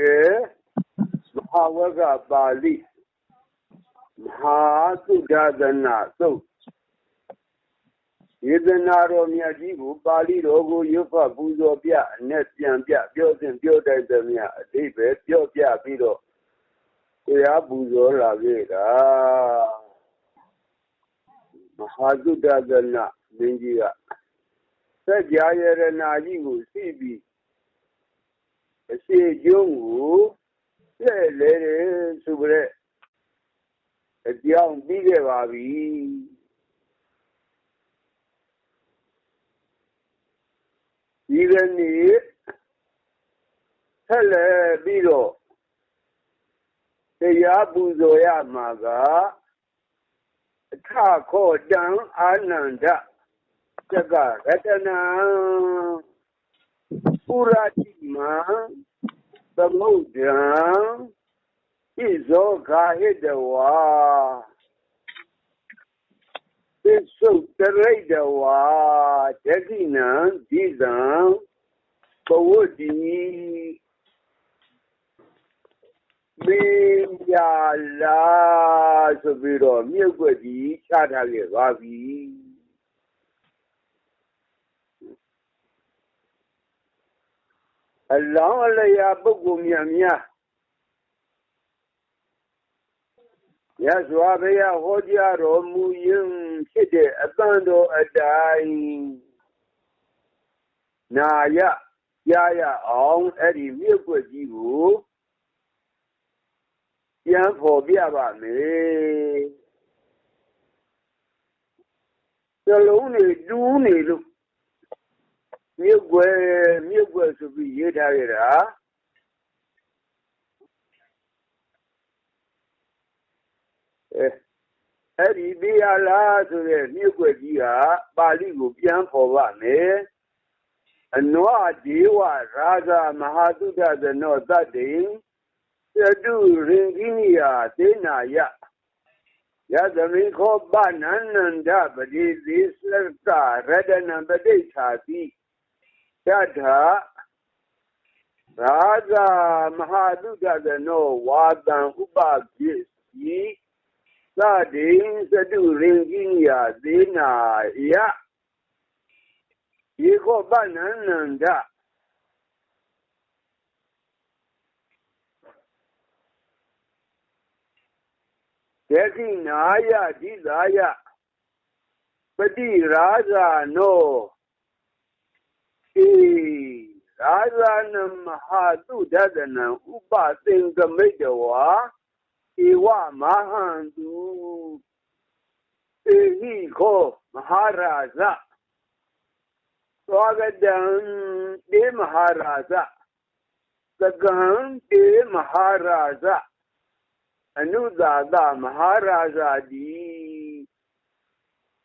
တယ်မဟာဝကပါဠိမဟာသုဒ္ဓသနာသုတ်ယေသနာတော်မြတ်ကြီးကိုပါဠိတော်ကိုရွတ်ဖတ်ပူဇော်ပြအနဲ့ပြန်ပြပြောစဉ်ပြောတိုက်သမျှအတိပဲပြောပြပြီးတော့တရားပူဇော်လာခဲ့တာမဟာသုဒ္ဓသနာမင်းကြီးကစัจ जा ယရနာကြီးကိုသိပြီး အရှိကျုံးကိုလဲလဲတယ်ဆိုကြတဲ့အကြောင်းပြီးခဲ့ပါပြီဒီကနေ့ဆက်လက်ပြီးတော့တရားပူဇော်ရမှာကအခခောတံအာနန္ဒသက္ကရတနာ ပုရတိမံသမုဒ္ဒံဣဇောဂာဟိတဝါသစ္ဆုတရိတဝါဒကိနံဒီဇံဘဝတိမေယာလာဆိုပြီးတော့မြုပ်ွက်ကြီးချထားခဲ့ပါပြီ အလောင်းအလျာပုဂ္ဂိုလ်များများရသော်ဘုရားဟောကြားတော်မူရင်ဖြစ်တဲ့အတန်တော်အတိုင်းနာရရရအောင်အဲ့ဒီမြုပ်ွက်ကြီးကိုပြန်ဖော်ပြပါမယ်စလုံးတွေတူးနေလို့ မြုပ်ွယ်မြုပ်ွယ်ဆိုပြီးရေးထားရတာအဲအဲ့ဒီဒီယာလာဆိုတဲ့မြုပ်ွယ်ကြီးကပါဠိကိုပြန်ဖော်ပါမယ်အနဝဒေဝရာဇမဟာတုဒ္ဒဇနောတတ္တိသတုရင်ကိနိယသေနာယယသမိခောပနန္နန္ဒပတိသီစရတရတနံပဋိဋ္ဌာတိ တထရာဇမဟာတုဒ္ဒနောဝါတံဥပပိစီသတိသတုရ င်ကိနိယသေနာယယေခောပနန္နန္ဒဒခိနာယဒိသာယပတိရာဇာနောဧရာဇာနမဟာတုဒဒနံဥပသင်္ကမိတဝါဧဝမဟန္တုဧဟိခောမဟာရာဇသောဂတံတေမဟာရာဇသကံတေမဟာရာဇအနုသာသမဟာရာဇာတိ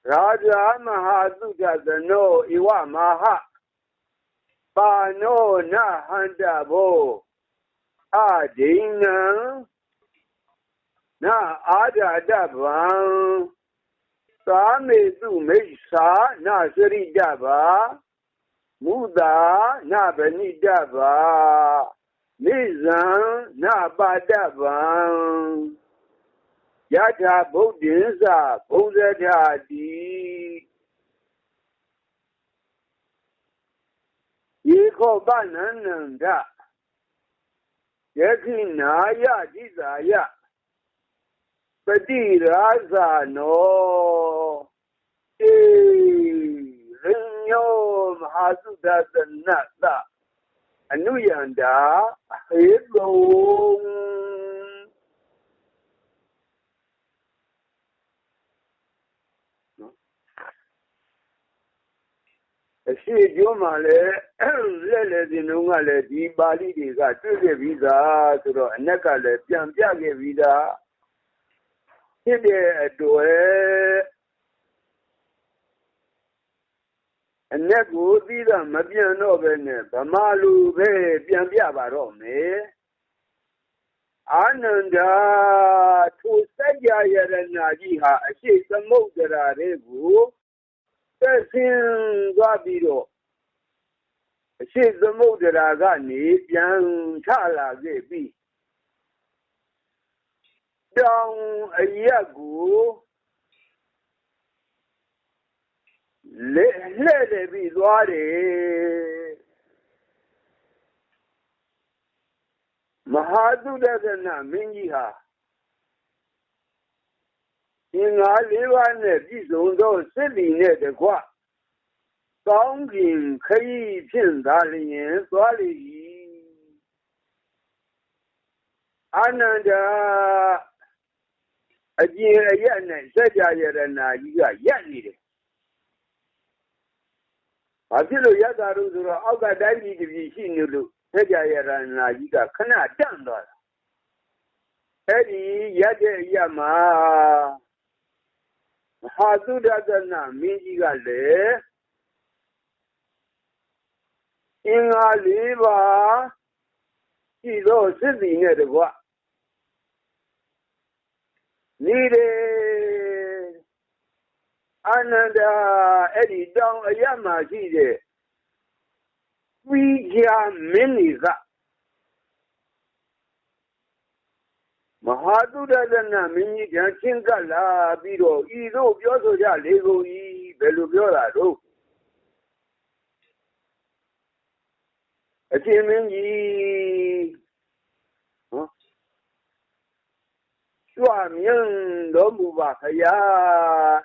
ရာဇာမဟာသုဒသနောဧဝမဟာ ပါနောနဟန္တဘောအဒိဏံနအာဒတဗံသာမေတုမိစ္ဆာနစရိတဗာမုသာနဗဏိတဗာနိဇံနပါတဗံယထာဗုဒ္ဓိသဘုံဇထာတိယေ ခောပနန္နန္ဒယခိနာယဒိသာယပတိရာဇာနောဧရိညောမဟာသုဒ္ဒသနတအနုယန္တာဟေတု အရှိကျွန်းမှာလည်းလက်လက်တင်တုန်းကလည်းဒီပါဠိတွေကတွေ့ခဲ့ပြီးသားဆိုတော့အနက်ကလည်းပြန်ပြခဲ့ပြီးသားဖြစ်တဲ့အတွက်အ내ကိုသီးတာမပြန်တော့ပဲနဲ့ဗမာလူပဲပြန်ပြပါတော့မယ်အာနန္ဒာထိုစัจ जा ယရဏကြီးဟာအရှိသမုဒ္ဒရာတွေကို သက်ဆင်းသွားပြီးတော့အအရှိသမုဒ္ဒရာကနေပြန်ထလာခဲ့ပြီးတောင်အရက်ကိုလေလှဲ့တယ်ပြီးသွားတယ်မဟာသုဒ္ဒနာမင်းကြီးဟာ အင်္ဂါလေးပါးနဲ့ပြည့်စုံသောစစ်လီနဲ့တကွကောင်းကင်ခရီးဖြင့်သာလျင်သွားလေ၏အာနန္ဒာအကျင်အရက်နဲ့စัจ जा ယရနာကြီးကရက်နေတယ်။ဘာဖြစ်လို့ရက်တာလို့ဆိုတော့အောက်ကတိုင်းပြည်တပြည်ရှိနေလို့စัจ जा ယရနာကြီးကခဏတန့်သွားတာ။အဲ့ဒီရက်တဲ့အရက်မှာမ ဟာသုဒ္ဒနာမင်းကြီးကလည်းအင်္ဂါ၄ပါးရှိသောစစ်တီနဲ့တကွနေတယ်အာနန္ဒာအဲ့ဒီတောင်အရမှာရှိတဲ့ပြီးကြမင်းကြီးက မဟာတုဒ္ဒနာမင်းကြီးကချင်းကလာပြီးတော့ဤတို့ပြောဆိုကြလေကုန်ဤဘယ်လိုပြောတာတော့အရှင်မင်းကြီးနော်ကြွမြင့်တော်မူပါခရာ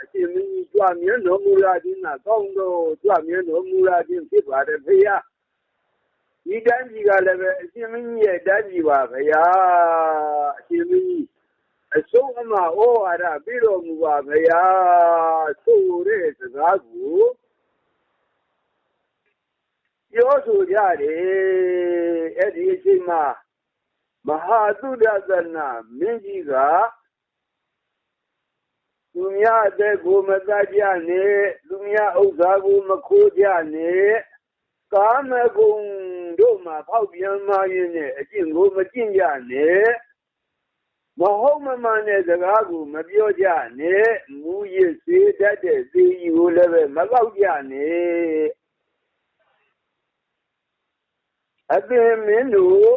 အရှင်မင်းကြီးကြွမြင့်တော်မူလာခြင်းကကောင်းတော့ကြွမြင့်တော်မူလာခြင်းဖြစ်ပါတယ်ဖေယား ဒီတန်းကြီးကလည်းပဲအရှင်မင်းကြီးရဲ့တန်းကြီးပါခရာအရှင်မင်းကြီးအဆုံးအမဩဝါဒပြီးတော်မူပါခရာဆိုတဲ့စကားကိုပြောဆိုကြတယ်အဲ့ဒီအချိန်မှာမဟာသုဒ္ဓနာမင်းကြီးကသူများအသက်ကိုမတတ်ကြနဲ့သူများဥစ္စာကိုမခိုးကြနဲ့ကာမဂုဏ် တို့မှာဖောက်ပြန်မှရင်းနဲ့အကျင့်ကိုမကျင့်ကြနဲ့မဟုတ်မမှန်တဲ့စကားကိုမပြောကြနဲ့မူရစ်စေတတ်တဲ့သေကြီးကိုလည်းပဲမကောက်ကြနဲ့အပင်မင်းတို့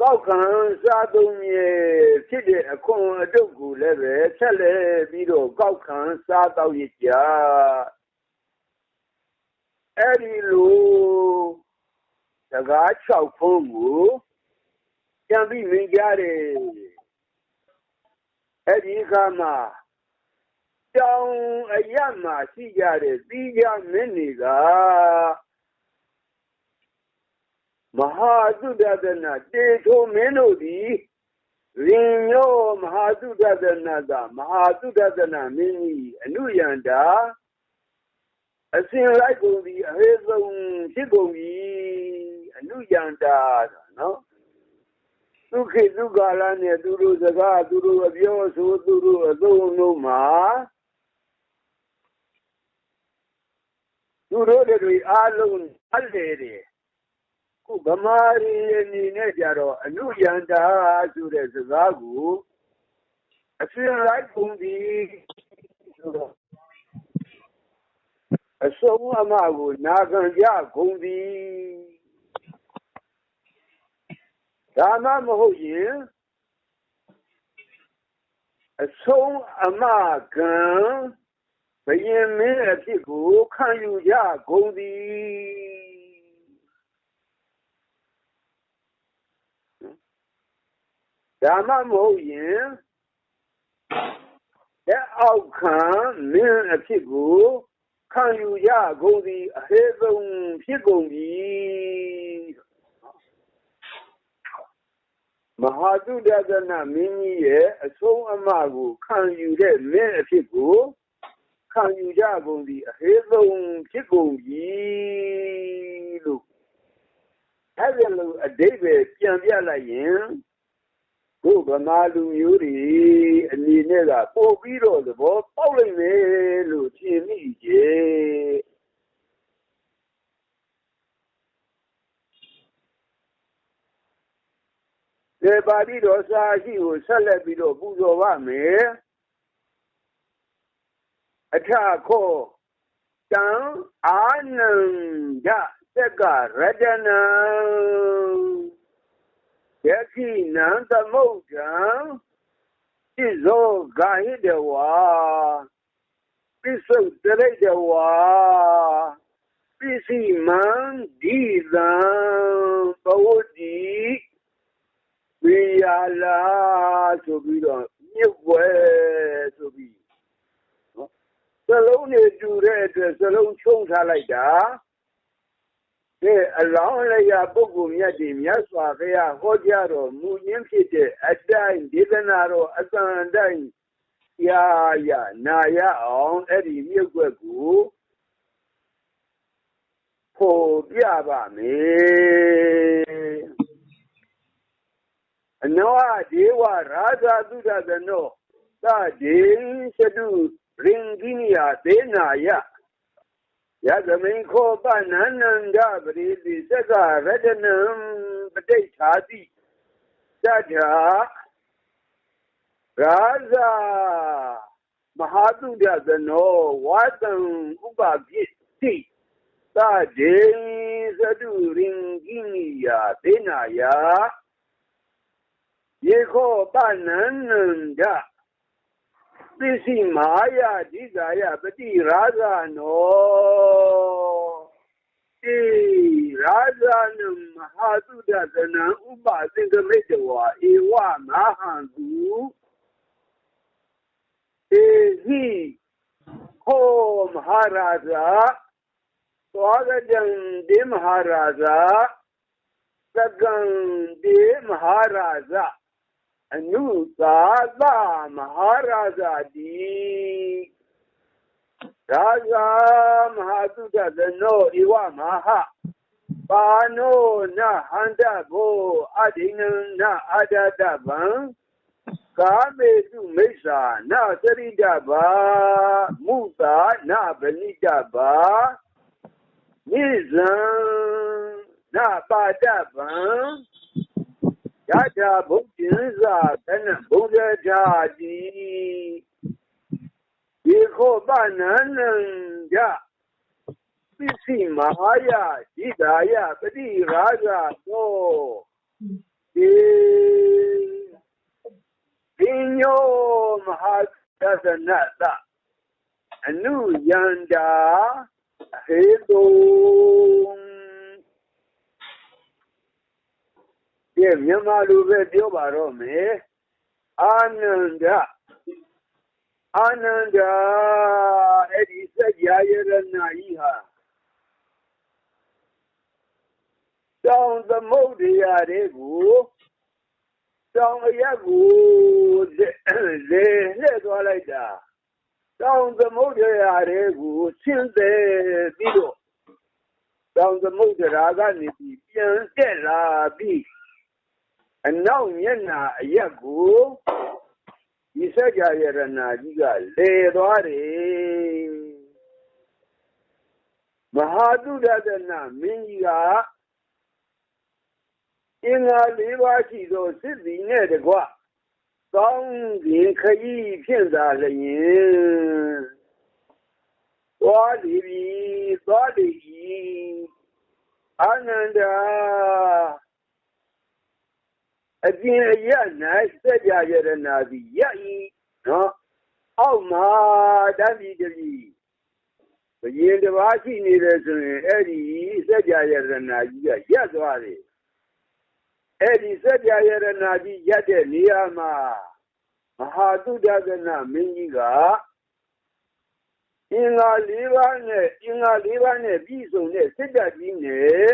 ကောက်ခံစားသုံးမြေဖြစ်တဲ့အခွန်အတုပ်ကိုလည်းပဲဆက်လက်ပြီးတော့ကောက်ခံစားတော့ရကြ အဲ့ဒီလိုစကား6ဖုံးကိုကြံပြီးမြင်ကြတယ်အဲ့ဒီအခါမှာတောင်အရမှာရှိကြတဲ့သီးကြမင်းတွေကမဟာသုဒ္ဒနာတေထိုမင်းတို့သည်ရင်ညောမဟာသုဒ္ဒနာကမဟာသုဒ္ဒနာမင်းကြီးအနုယန္တာ အစဉ်လိုက်ကုန်သည်အဟေဆုံးဖြစ်ကုန်ပြီအနုယန္တာနော်ဒုက္ခိဒုက္ခလာနဲ့သူတို့စကားသူတို့အပြောဆိုသူတို့အသုံးလုံးမှာသူတို့တွေအားလုံးအလေတယ်ခုဗမာရီအနေနဲ့ကြတော့အနုယန္တာဆိုတဲ့စကားကိုအစဉ်လိုက်ပုံပြီးဆိုတော့ အဆုံးအမကိုနာခံကြကုန်သည်ဒါမှမဟုတ်ရင်အဆုံးအမကံဘယင်မင်းအဖြစ်ကိုခံယူကြကုန်သည်ဒါမှမဟုတ်ရင်တဲ့အောက်ခံမင်းအဖြစ်ကို ခံယူရကုန်သည်အဟေဆုံးဖြစ်ကုန်ပြီမဟာတုဒ္ဒနာမင်းကြီးရဲ့အဆုံးအမကိုခံယူတဲ့မင်းအဖြစ်ကိုခံယူကြကုန်သည်အဟေဆုံးဖြစ်ကုန်ပြီလို့အဲ့ဒါလို့အတိတ်ပဲပြန်ပြလိုက်ရင် တို့ဗမာလူမျိုးတွေအနေနဲ့ကပို့ပြီးတော့သဘောပေါက်လိမ့်မယ်လို့ထင်မိကြဒေပါဠိတော်စာရှိကိုဆက်လက်ပြီးတော့ပူဇော်ပါမယ်အထခောတံအာနန္ဒသက်ကရတနံ ယခိနံသမုဒ္ဒံဣဇောဂာဟိတဝါပိစုတရိတဝါပိစီမံဒီသံပဝတ္တိဝိယာလာဆိုပြီးတော့မြုပ်ွယ်ဆိုပြီးနော်စလုံးနေတူတဲ့အတွက်စလုံးချုံထားလိုက်တာ တဲ့အလောင်းလျာပုဂ္ဂိုလ်မြတ်တွေမြတ်စွာဘုရားဟောကြားတော်မူရင်းဖြစ်တဲ့အတိုင်းဒေသနာတော်အတန်တိုင်းရာရနာရအောင်အဲ့ဒီမြုပ်ွက်ကိုဖို့ပြပါမယ်အနောဒေဝရာဇာတုဒသနောသဒေသတုရင်ကိနိယသေနာယ ယသမိန်ခောပနန္နန္ဒပရိတိသက္ကရတနံပဋိဌာတိတတ္ထာရာဇာမဟာတုဒသနောဝါတံဥပပိတိသဒေသတုရင်ကိနိယသေနာယယေခောပနန္နန္ဒ သစ္စည်းမဟာယဒိသာယပတိရာဇာနောေရာဇာနမဟာသုဒသနံဥပသင်္ကမိတဝါဧဝမဟံသူေဟိဟောမဟာရာဇာသောဂကြံဒေမဟာရာဇာသကံဒေမဟာရာဇာ အနုသာသမဟာရာဇာတိရာဇာမဟာသုတသနောဧဝမဟာပါနောနဟန္တဘောအ ဒိနနအာဒတဗံကာမေတုမိစ္ဆာနသရိတဘာမုတာနဗနိတဘာနိဇံနပါတဗံယထာဘုဒ္ဓင်္ဇာသနဘုဒ္ဓဓာတိဒီခော ပနန္နံယပစ္စည်းမဟာယဣဒာယပတိရာဇာသောဒီပညောမဟာသသနတအနုယန္တာဟေတုကဲမြန်မာလူပဲပြောပါတော့မယ်အာနန္ဒအာနန္ဒအဲ့ဒီစัจ जा ယရဏကြီးဟာတောင်သမုဒ္ဒရာတွေကိုတောင်အရက်ကိုလေလှည့်သွားလိုက်တာတောင်သမုဒ္ဒရာတွေကိုဆင်းသက်ပြီးတော့တောင်သမုဒ္ဒရာကနေပြီးပြန်တက်လာပြီး အနောက်မျက်နှာအရက်ကိုဒီစัจ जा ယရဏကြီးကလေသွားတယ်မဟာတုဒသနာမင်းကြီးကအင်္ဂါ၄ပါးရှိသောစစ်သည်နဲ့တကွကောင်းခြင်းခရီးဖြင့်သာလျင်သွားလီပြီသွားလီအာနန္ဒာ အပြင်အရ၌စက်ကြရတနာသည်ရဤနော်အောက်မှာတန်ပြီတပြီဘယင်တစ်ပါးရှိနေတယ်ဆိုရင်အဲ့ဒီစက်ကြရတနာကြီးကရက်သွားတယ်အဲ့ဒီစက်ကြရတနာကြီးရက်တဲ့နေရာမှာမဟာတုဒကနာမင်းကြီးကအင်္ဂါ၄ပါးနဲ့အင်္ဂါ၄ပါးနဲ့ပြည့်စုံတဲ့စစ်တပ်ကြီးနဲ့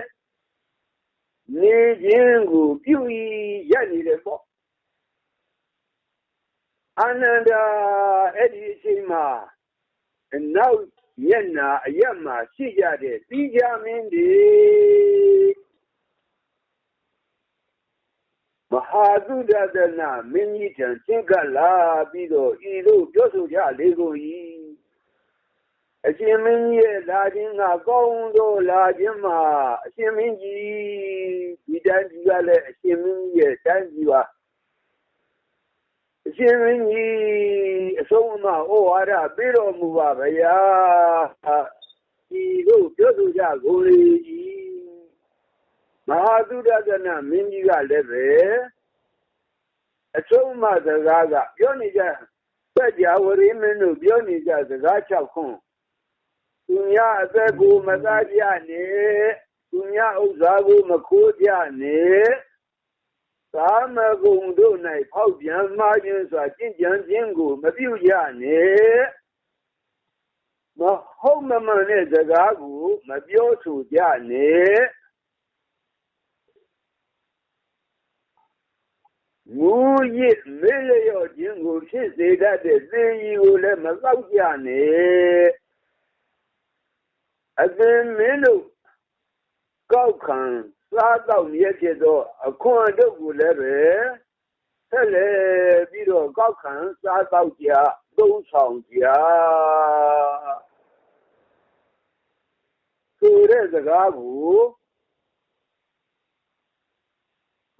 နေခြင်းကိုပြု၏ရနေတယ်ပေါ့အာနန္ဒာအဲ့ဒီအချိန်မှာနောက်မျက်နာအရက်မှာရှိကြတဲ့တိကြမင်းတွေမဟာသုဒတနာမင်းကြီးထံသင်္ကလာပြီးတော့ဤသို့ပြောဆိုကြလေကုန်၏ အရှင်မင်းကြီးရဲ့လာခြင်းကကောင်းသောလာခြင်းမှာအရှင်မင်းကြီးဒီတိုင်းကြီးကလည်းအရှင်မင်းကြီးရဲ့တိုင်းကြီးပါအရှင်မင်းကြီးအဆုံးအမဩဝါဒပေးတော်မူပါဗျာကြည်လို့ပြောဆိုကြကုန်လေ၏မဟာသုဒကနာမင်းကြီးကလည်းပဲအဆုံးမစကားကပြောနေကြစัจ java ဝရိမင်းတို့ပြောနေကြစကား၆ခွန်း သူများအသက်ကိုမသားကြနဲ့သူများဥစ္စာကိုမခိုးကြနဲ့သာမဂုံတို့၌ဖောက်ပြန်မှားခြင်းစွာကြင်ကြံခြင်းကိုမပြုကြနဲ့မဟုတ်မမှန်တဲ့စကားကိုမပြောဆိုကြနဲ့မူရစ်မေးလျော့ခြင်းကိုဖြစ်စေတတ်တဲ့သေရီကိုလည်းမသောက်ကြနဲ့ အသင်မင်းတို့ကောက်ခံစားတော့မြဲဖြစ်သောအခွန်တို့ကိုလည်းပဲဆက်လေပြီးတော့ကောက်ခံစားတော့ကြသုံးဆောင်ကြဆိုတဲ့စကားကို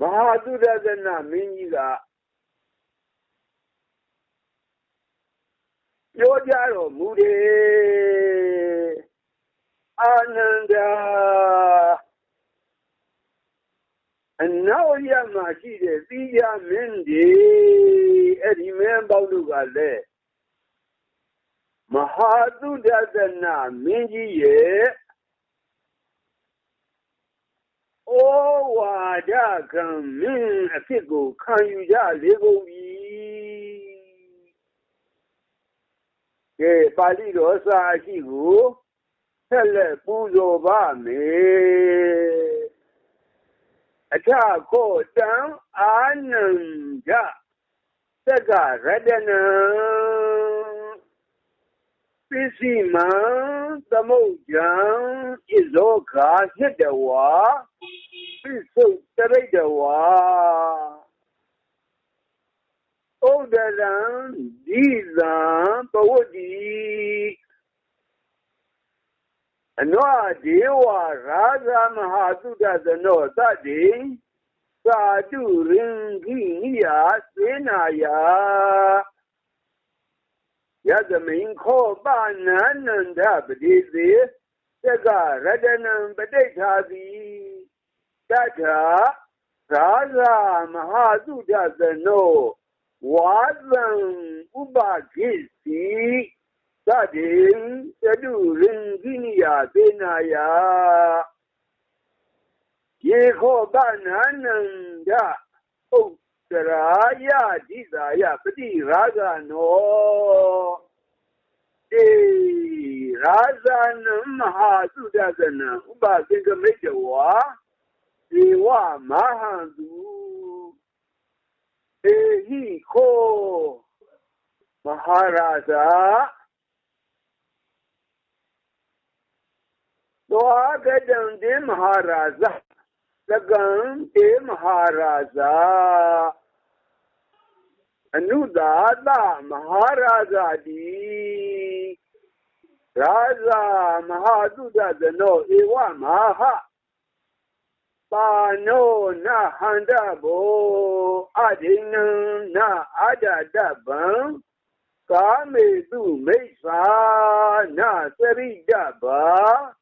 မဟာသုဒသနမင်းကြီးကပြောကြတော်မူတယ်အာနန္ဒာအနောက် ရမှာရှိတဲ့သီးရမင်းဒီအဲ့ဒီမင်းပေါင်းတို့ကလည်းမဟာသုဒသနမင်းကြီးရဲ့ဩဝါဒကံမင်းအဖြစ်ကိုခံယူကြလေကုန်ပြီကဲပါဠိတော်စာရှိကိုဆက်လက်ပူဇော်ပါမယ် အထကိုတံအာနန္ဒသက္ကရတနံပစ္စည်းမံသမုတ်ကြံဣဇောခာဟိတဝါပစ္စုတရိတဝါဩဒရံဒီဇံပဝတ္တိ အနဝဒေဝရာဇမဟာသုဒသနောသတိသာတုရင်ခိနိယသေနာယယသမိန်ခောပနန္နန္ဒပတိသေသက္ကရတနံပဋိဋ္ဌာတိတထရာဇမဟာသုဒသနောဝါသံဥပကိစီ သတိသတုရင်ခိနိယသေနာယယေခောပနန္နန္ဒဥပတရာယဒိသာယပတိရာဇ နောေရာဇနမဟာသုဒသနဥပသင်္ကမိတဝါေဝမဟံသူေဟိခော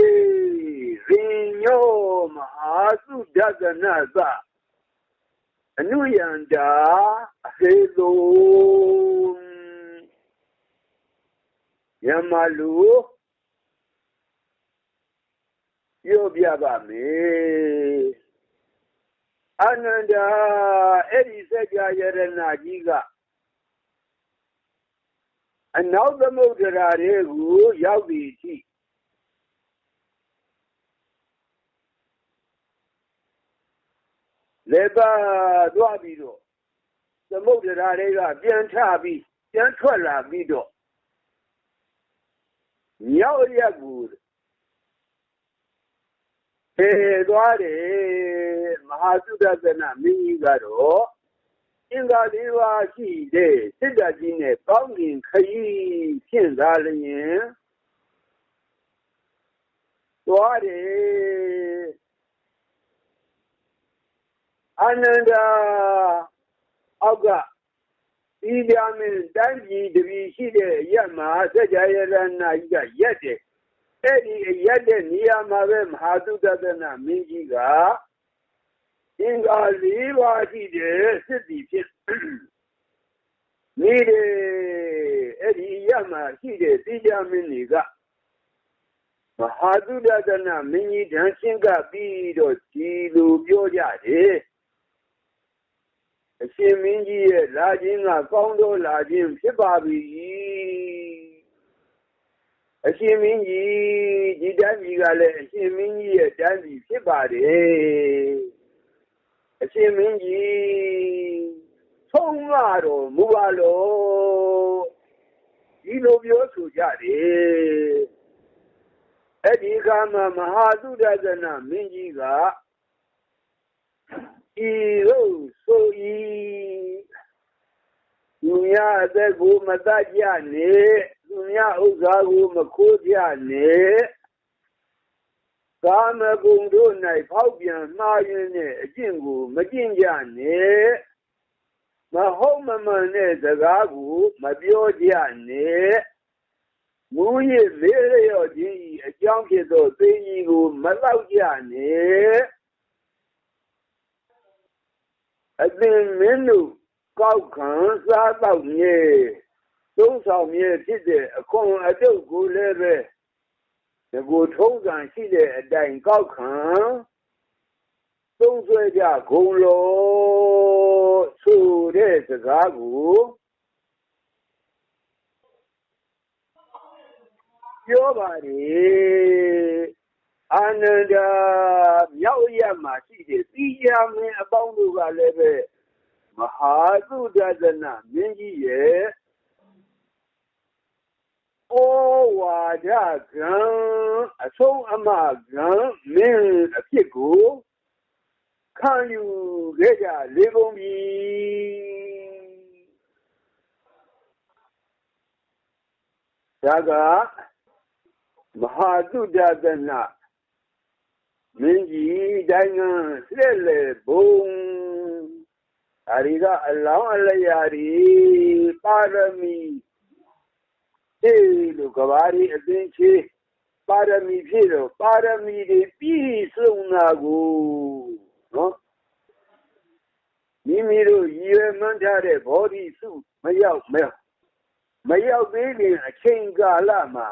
ဧရိညောမဟာသုဒကနသအနုယန္တာအဟေတုယမလူပြောပြပါမယ်အနန္ဒာအဲ့ဒီစัจ जा ယရဏကြီးကအနောက်သမုဒ္ဒရာတွေကိုရောက်ပြီရှိ လေပါသွားပြီးတော့သမုဒ္ဒရာတွေကပြန်ထပြီးပြန်ထွက်လာပြီးတော့မြောက်ရက်ကိုထေသွားတယ်မဟာသုဒ္ဓနာမင်းကြီးကတော့အင်္ဂါလေးပါးရှိတဲ့စစ်တပ်ကြီးနဲ့ကောင်းကင်ခရီးဖြင့်သာလျင်သွားတယ် အာနန္ဒာအောက်ကဒီကြမင်းတိုင်းပြည်တပြည်ရှိတဲ့ရက်မှာစัจ jaya ရဏကြီးကရက်တယ်အဲ့ဒီရက်တဲ့နေရာမှာပဲမဟာသုဒ္ဓနာမင်းကြီးကအင်္ဂါ၄ပါးရှိတဲ့စစ်တီဖြစ်နေတယ်အဲ့ဒီရက်မှာရှိတဲ့ဒီကြမင်းတွေကမဟာသုဒ္ဓနာမင်းကြီးတန်းရှင်းကပြီးတော့ဒီလိုပြောကြတယ် အရှင်မင်းကြီးရဲ့လာခြင်းကကောင်းသောလာခြင်းဖြစ်ပါပြီအရှင်မင်းကြီးဒီတန်းကြီးကလည်းအရှင်မင်းကြီးရဲ့တန်းကြီးဖြစ်ပါတယ်အရှင်မင်းကြီးဆုံးမတော်မူပါလို့ဒီလိုပြောဆိုကြတယ်အဲ့ဒီကမှာမဟာသုဒ္ဓနာမင်းကြီးက ဤသို့ဆို၏သူများအသက်ကိုမတတ်ကြနဲ့သူများဥစ္စာကိုမခိုးကြနဲ့ကာမဂုဏ်တို့၌ဖောက်ပြန်မှားယွင်းတဲ့အကျင့်ကိုမကျင့်ကြနဲ့မဟုတ်မမှန်တဲ့စကားကိုမပြောကြနဲ့မူရည်လေးလျော့ခြင်းအကြောင်းဖြစ်သောသိကြီးကိုမလောက်ကြနဲ့ အသင်မင်းတို့ကောက်ခံစားတော့မြေသုံးဆောင်မြေဖြစ်တဲ့အခွန်အတုပ်ကိုလည်းပဲဒီကိုထုံးစံရှိတဲ့အတိုင်းကောက်ခံသုံးဆွဲကြဂုံလို့ဆိုတဲ့စကားကိုပြောပါတယ် အာနန္ဒာမြောက်ရမှာရှိတဲ့သီးခြားမင်းအပေါင်းတို့ကလည်းပဲမဟာသုဒ္ဒနာမင်းကြီးရဲ့ဩဝါဒကံအဆုံးအမကံမင်းအဖြစ်ကိုခံယူခဲ့ကြလေကုန်ပြီဒါကမဟာသုဒ္ဒနာ မင်းကြီးတိုင်းကဆက်လေဘုံအရိကအလောင်းအလျာရီပါရမီအေးလို့ကဘာရီအသိချေပါရမီဖြစ်တော့ပါရမီတွေပြည့်စုံတာကိုနော်မိမိတို့ရည်ရွယ်မှန်းထားတဲ့ဘောဓိစုမရောက်မမရောက်သေးခင်အချိန်ကာလမှာ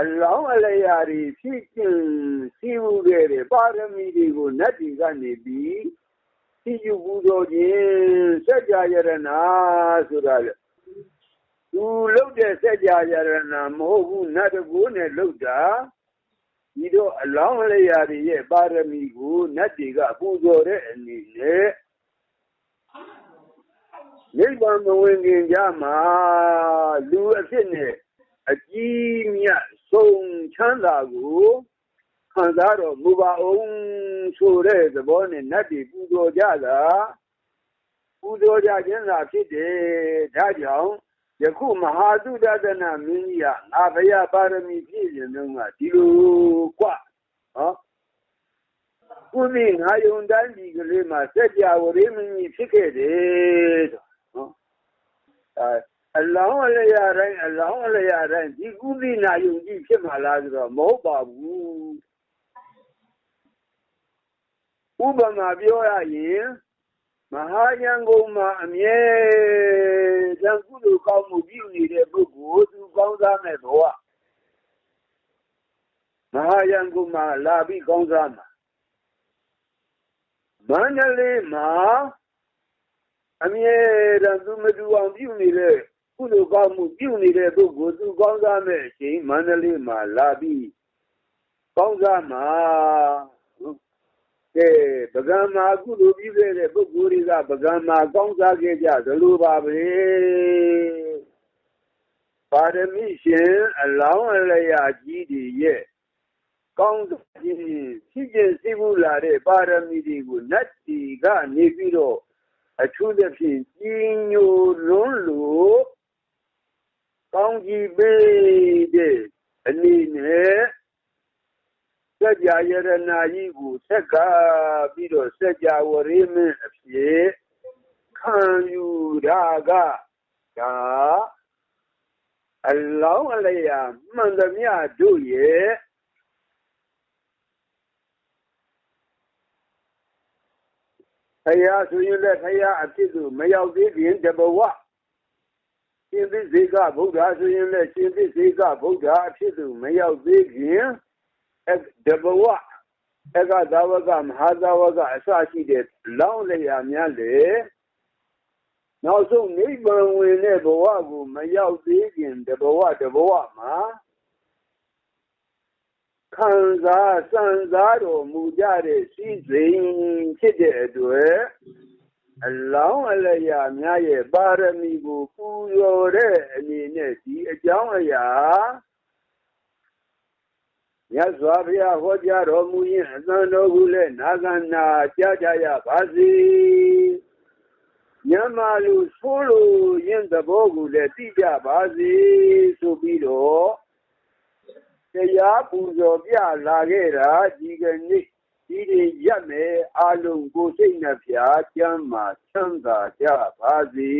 အလောင်းအလျာတွေဖြစ်ခြင်းစီးမှုခဲ့တဲ့ပါရမီတွေကိုနတ်တွေကနေပြီးသိယူပူဇော်ခြင်းစัจ jaya ရဏဆိုတာလေသူလုတ်တဲ့စัจ jaya ရဏမဟုတ်ဘူးနတ်တကူနဲ့လုတ်တာဒီတော့အလောင်းအလျာတွေရဲ့ပါရမီကိုနတ်တွေကပူဇော်တဲ့အနေနဲ့နိဗ္ဗာန်မဝင်ခင်ကြမှာလူအဖြစ်နဲ့အကြီးမြတ်ဆုံးချမ်း သာကိုခံစားတော်မူပါအောင်ဆိုတဲ့သဘောနဲ့နတ်တွေပူဇော်ကြတာပူဇော်ကြခြင်းသာဖြစ်တယ်ဒါကြောင့်ယခုမဟာသုဒ္ဒနာမင်းကြီးကငါဘုရားပါရမီပြည့်စုံတော့ကဒီလိုกว่าဟောကုသိငါယုံတန်းဒီကလေးမှာစัจ java ဝရိမင်းကြီးဖြစ်ခဲ့တယ်ဆိုဟောအဲ အလောင်းအလျာတိုင်းအလောင်းအလျာတိုင်းဒီကုသနာယုံကြည်ဖြစ်မှာလားဆိုတော့မဟုတ်ပါဘူးဥပမာပြောရရင်မဟာယံကုန်မှာအမြဲတမ်းကုသိုလ်ကောင်းမှုပြုနေတဲ့ပုဂ္ဂိုလ်သူကောင်းစားမဲ့ဘဝမဟာယံကုန်မှာလာပြီးကောင်းစားမှာမန္တလေးမှာအမြဲတမ်းသူမတူအောင်ပြုနေတဲ့ ကုသိုလ်ကောင်းမှုပြုနေတဲ့ပုဂ္ဂိုလ်သူကောင်းစားမဲ့အချိန်မန္တလေးမှာလာပြီးကောင်းစားမှာကဲပကံမှာကုသိုလ်ပြုခဲ့တဲ့ပုဂ္ဂိုလ်တွေကပကံမှာကောင်းစားခဲ့ကြသလိုပါပဲပါရမီရှင်အလောင်းအလျာကြီးတွေရဲ့ကောင်းခြင်းရှိခြင်းရှိမှုလာတဲ့ပါရမီတွေကိုနတ်တီကနေပြီးတော့အထူးသဖြင့်ကြီးညိုလွန်းလို့ ကောင်းကြီးပေးတဲ့အနေနဲ့စัจ जा ယရနာကြီးကိုဆက်ကပြီးတော့စัจ जा ဝရိမင်းအဖြစ်ခံယူတာကဒါအလောင်းအလျာမှန်သမျှတို့ရဲ့ဖယားဆိုရင်လည်းဖယားအဖြစ်သို့မရောက်သေးခင်တဘဝ ရှင်သစ္စေကဗုဒ္ဓဆိုရင်လည်းရှင်သစ္စေကဗုဒ္ဓအဖြစ်သို့မရောက်သေးခင်တဘဝအကသာဝကမဟာသာဝကအစရှိတဲ့လောင်းလျာများလေနောက်ဆုံးနိဗ္ဗာန်ဝင်တဲ့ဘဝကိုမရောက်သေးခင်တဘဝတဘဝမှာခံစားစံစားတော်မူကြတဲ့စီစိန်ဖြစ်တဲ့အတွက် အလောင်းအလျာများရဲ့ပါရမီကိုပူဇော်တဲ့အနေနဲ့ဒီအကြောင်းအရာမြတ်စွာဘုရားဟောကြားတော်မူရင်အသံတော်ကိုလည်းနာဂနာကြားကြရပါစေညမလူဆိုးလို့ရင်သဘောကိုလည်းသိကြပါစေဆိုပြီးတော့တရားပူဇော်ပြလာခဲ့တာဒီကနေ့ ဒီဒီရက်မယ်အလုံးကိုစိတ်နှဖျားကျမ်းမာချမ်းသာကြပါစေ